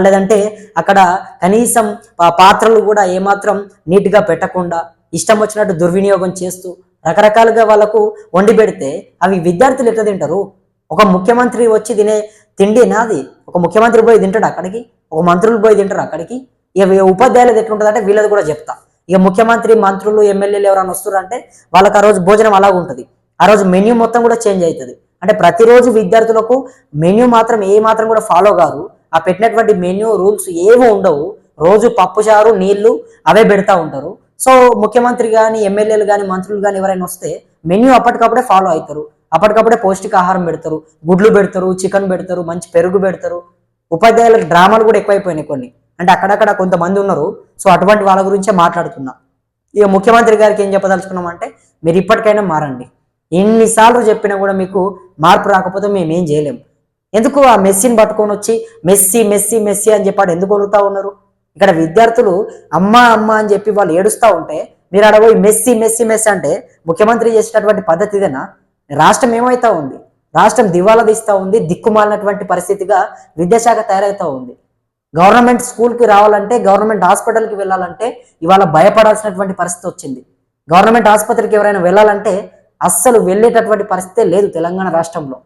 లేదంటే అక్కడ కనీసం పాత్రలు కూడా ఏమాత్రం నీట్గా పెట్టకుండా ఇష్టం వచ్చినట్టు దుర్వినియోగం చేస్తూ రకరకాలుగా వాళ్ళకు వండి పెడితే అవి విద్యార్థులు ఎట్లా తింటారు? ఒక ముఖ్యమంత్రి వచ్చి తినే తిండి నాది. ఒక ముఖ్యమంత్రి పోయి తింటాడు అక్కడికి? ఒక మంత్రులు పోయి తింటారు అక్కడికి? ఇక ఉపాధ్యాయులు ఉపాధ్యాయులది ఎట్లుంటుంది అంటే వీళ్ళది కూడా చెప్తా. ఇక ముఖ్యమంత్రి మంత్రులు ఎమ్మెల్యేలు ఎవరైనా వస్తున్నారంటే వాళ్ళకి ఆ రోజు భోజనం అలాగ ఉంటుంది. ఆ రోజు మెన్యూ మొత్తం కూడా చేంజ్ అవుతుంది. అంటే ప్రతిరోజు విద్యార్థులకు మెన్యూ మాత్రం ఏ మాత్రం కూడా ఫాలో కాదు ఆ పెట్టినటువంటి మెన్యూ రూల్స్ ఏమీ ఉండవు. రోజు పప్పుచారు నీళ్ళు అవే పెడతా ఉంటారు. సో ముఖ్యమంత్రి కానీ ఎమ్మెల్యేలు కానీ మంత్రులు కానీ ఎవరైనా వస్తే మెన్యూ అప్పటికప్పుడే ఫాలో అవుతారు. అప్పటికప్పుడే పౌష్టికాహారం పెడతారు. గుడ్లు పెడతారు చికెన్ పెడతారు మంచి పెరుగు పెడతారు. ఉపాధ్యాయులకు డ్రామాలు కూడా ఎక్కువైపోయినాయి కొన్ని. అంటే అక్కడక్కడ కొంతమంది ఉన్నారు. సో అటువంటి వాళ్ళ గురించే మాట్లాడుతున్నా. ఇక ముఖ్యమంత్రి గారికి ఏం చెప్పదలుచుకున్నామంటే మీరు ఇప్పటికైనా మారండి. ఎన్నిసార్లు చెప్పినా కూడా మీకు మార్పు రాకపోతే మేము ఏం చేయలేము ఎందుకు ఆ మెస్సీని పట్టుకొని వచ్చి మెస్సీ మెస్సీ మెస్సీ అని చెప్పాడు ఎందుకు వదులుతా ఉన్నారు? ఇక్కడ విద్యార్థులు అమ్మ అమ్మ అని చెప్పి వాళ్ళు ఏడుస్తూ ఉంటే మీరు ఆడ పోయి మెస్సీ మెస్సీ మెస్సీ అంటే ముఖ్యమంత్రి చేసినటువంటి పద్ధతి ఇదేనా? రాష్ట్రం ఏమవుతా ఉంది? రాష్ట్రం దివాలా తీస్తూ ఉంది దిక్కుమాలినటువంటి పరిస్థితిగా విద్యాశాఖ తయారవుతూ ఉంది. గవర్నమెంట్ స్కూల్కి రావాలంటే గవర్నమెంట్ హాస్పిటల్కి వెళ్ళాలంటే ఇవాళ భయపడాల్సినటువంటి పరిస్థితి వచ్చింది. గవర్నమెంట్ ఆసుపత్రికి ఎవరైనా వెళ్ళాలంటే అస్సలు వెళ్ళేటటువంటి పరిస్థితే లేదు తెలంగాణ రాష్ట్రంలో.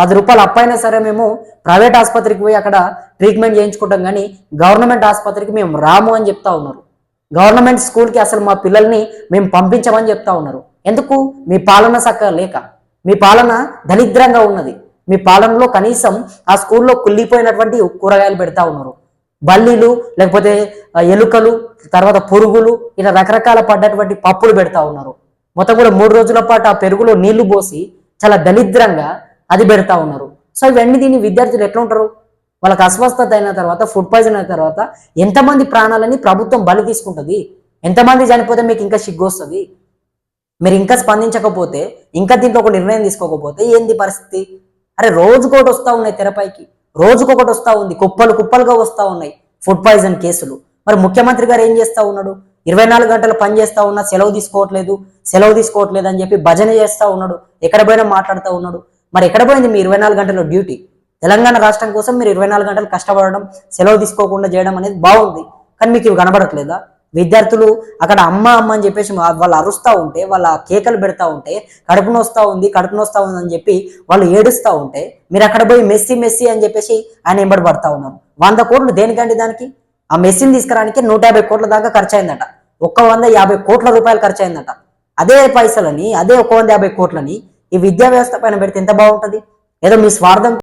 పది రూపాయలు అప్పైనా సరే మేము ప్రైవేట్ ఆసుపత్రికి పోయి అక్కడ ట్రీట్మెంట్ చేయించుకుంటాం కానీ గవర్నమెంట్ ఆసుపత్రికి మేము రాము అని చెప్తా ఉన్నారు. గవర్నమెంట్ స్కూల్కి అసలు మా పిల్లల్ని మేము పంపించమని చెప్తా ఉన్నారు. ఎందుకు? మీ పాలన చక్కగా లేక. మీ పాలన దరిద్రంగా ఉన్నది. మీ పాలనలో కనీసం ఆ స్కూల్లో కుళ్ళిపోయినటువంటి కూరగాయలు పెడతా ఉన్నారు. బల్లీలు లేకపోతే ఎలుకలు తర్వాత పురుగులు ఇలా రకరకాల పడ్డటువంటి పప్పులు పెడతా ఉన్నారు. మొత్తం కూడా మూడు రోజుల పాటు ఆ పెరుగులో నీళ్ళు పోసి చాలా దరిద్రంగా అది పెడతా ఉన్నారు. సో ఇవన్నీ దీన్ని విద్యార్థులు ఎట్లా ఉంటారు? వాళ్ళకి అస్వస్థత అయిన తర్వాత ఫుడ్ పాయిజన్ అయిన తర్వాత ఎంతమంది ప్రాణాలని ప్రభుత్వం బలి తీసుకుంటుంది? ఎంతమంది చనిపోతే మీకు ఇంకా సిగ్గు వస్తుంది? మీరు ఇంకా స్పందించకపోతే ఇంకా దీంట్లో ఒక నిర్ణయం తీసుకోకపోతే ఏంది పరిస్థితి? అరే రోజుకోటి వస్తూ ఉన్నాయి తెరపైకి. రోజుకొకటి వస్తూ ఉంది. కుప్పలు కుప్పలుగా వస్తూ ఉన్నాయి ఫుడ్ పాయిజన్ కేసులు. మరి ముఖ్యమంత్రి గారు ఏం చేస్తా ఉన్నాడు? ఇరవై నాలుగు గంటలు పని చేస్తూ ఉన్నా సెలవు తీసుకోవట్లేదు సెలవు తీసుకోవట్లేదు అని చెప్పి భజన చేస్తూ ఉన్నాడు. ఎక్కడ పోయినా మాట్లాడుతూ ఉన్నాడు. మరి ఎక్కడ పోయింది మీ ఇరవై నాలుగు గంటల డ్యూటీ? తెలంగాణ రాష్ట్రం కోసం మీరు ఇరవై నాలుగు గంటలు కష్టపడడం సెలవు తీసుకోకుండా చేయడం అనేది బాగుంది. కానీ మీకు ఇవి కనబడట్లేదా? విద్యార్థులు అక్కడ అమ్మ అమ్మ అని చెప్పేసి వాళ్ళు అరుస్తూ ఉంటే వాళ్ళ కేకలు పెడతా ఉంటే కడుపు నొస్తా ఉంది కడుపు నొస్తా ఉంది అని చెప్పి వాళ్ళు ఏడుస్తూ ఉంటే మీరు అక్కడ పోయి మెస్సీ మెస్సీ అని చెప్పేసి ఆయన ఎంబడి పడతా ఉన్నారు. వంద కోట్లు దేనికండి దానికి? ఆ మెస్సీని తీసుకురానికి నూట యాభై కోట్ల దాకా ఖర్చు అయిందట ఒక్క వంద యాభై కోట్ల రూపాయలు ఖర్చు అయిందట అదే పైసలని అదే ఒక వంద యాభై కోట్లని ఈ విద్యా వ్యవస్థ పైన పెడితే ఎంత బాగుంటది? ఏదో మీ స్వార్థం